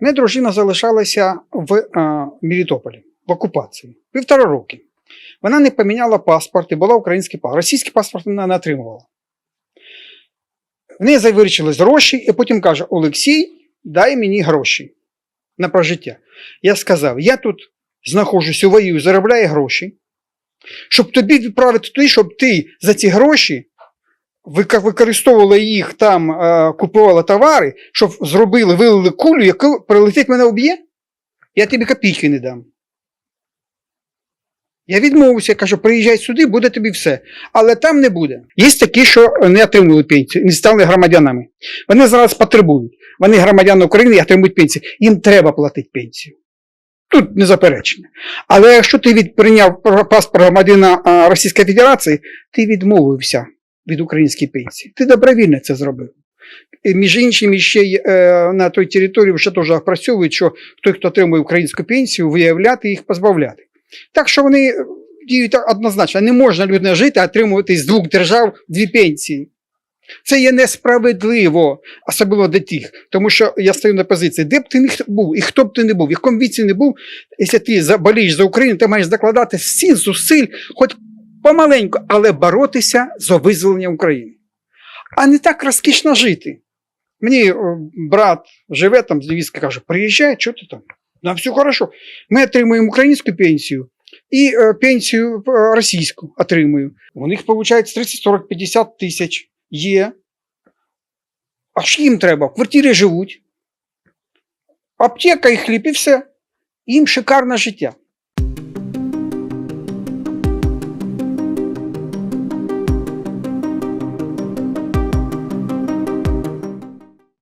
Мене дружина залишалася в а, Мелітополі, в окупації. Півтора роки. Вона не поміняла паспорт і була український паспорт. Російський паспорт вона не отримувала. В неї завирчились гроші, і потім каже: Олексій, дай мені гроші на прожиття. Я сказав: я тут знаходжуся, воюю, заробляю гроші, щоб тобі відправити туди, щоб ти за ці гроші використовувала їх там, е, купувала товари, щоб зробили, вилили кулю, яку прилетить мене уб'є, я тобі копійки не дам. Я відмовився, кажу, приїжджай сюди, буде тобі все. Але там не буде. Є такі, що не отримали пенсію, не стали громадянами. Вони зараз потребують. Вони громадяни України отримують пенсію. Їм треба платити пенсію. Тут не заперечення. Але якщо ти від, прийняв паспорт громадянина Російської Федерації, ти відмовився від української пенсії. Ти добровільно це зробив. Між іншим, ще й, е, на той території вже теж опрацьовують, що той, хто отримує українську пенсію, виявляти їх позбавляти. Так що вони е, діють однозначно. Не можна людина жити, а отримувати з двох держав дві пенсії. Це є несправедливо, особливо для тих. Тому що я стою на позиції, де б ти не був, і хто б ти не був, в якому віці не був, якщо ти заболієш за Україну, ти маєш закладати всі зусиль, хоч помаленьку, але боротися за визволення України. А не так розкішно жити. Мені брат живе там з Львівська, каже, приїжджай, що ти там? Нам все хорошо. Ми отримуємо українську пенсію і е, пенсію е, російську отримую. У них виходить 30, 40, 50 тисяч є. А що їм треба? В квартирі живуть. Аптека і хліб, і все. Їм шикарне життя.